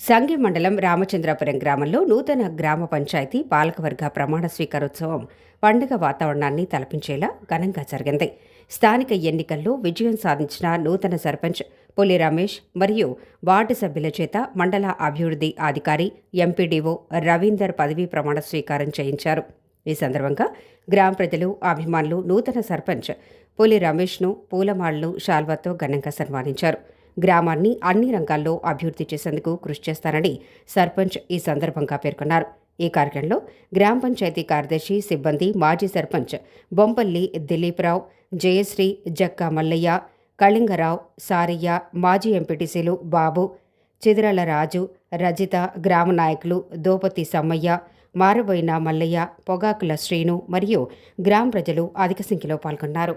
సంగి మండలం రామచంద్రాపురం గ్రామంలో నూతన గ్రామ పంచాయతీ పాలకవర్గ ప్రమాణ స్వీకారోత్సవం పండుగ వాతావరణాన్ని తలపించేలా ఘనంగా జరిగింది. స్థానిక ఎన్నికల్లో విజయం సాధించిన నూతన సర్పంచ్ పులి రమేష్ మరియు వార్డు సభ్యుల చేత మండల అభివృద్ధి అధికారి ఎంపీడీఓ రవీందర్ పదవీ ప్రమాణ స్వీకారం చేయించారు. ఈ సందర్భంగా గ్రామ ప్రజలు అభిమానులు నూతన సర్పంచ్ పులి రమేష్ను పూలమాలలు శాల్వాతో ఘనంగా సన్మానించారు. గ్రామాన్ని అన్ని రంగాల్లో అభివృద్ధి చేసేందుకు కృషి చేస్తానని సర్పంచ్ ఈ సందర్భంగా పేర్కొన్నారు. ఈ కార్యక్రమంలో గ్రామ పంచాయతీ కార్యదర్శి సిబ్బంది మాజీ సర్పంచ్ బొంపల్లి దిలీప్రావు జయశ్రీ జక్కా మల్లయ్య కళింగరావు సారయ్య మాజీ ఎంపీటీసీలు బాబు చిదిరల రాజు రజిత గ్రామ నాయకులు దోపతి సమ్మయ్య మారబోయిన మల్లయ్య పొగాకుల శ్రీను మరియు గ్రామ ప్రజలు అధిక సంఖ్యలో పాల్గొన్నారు.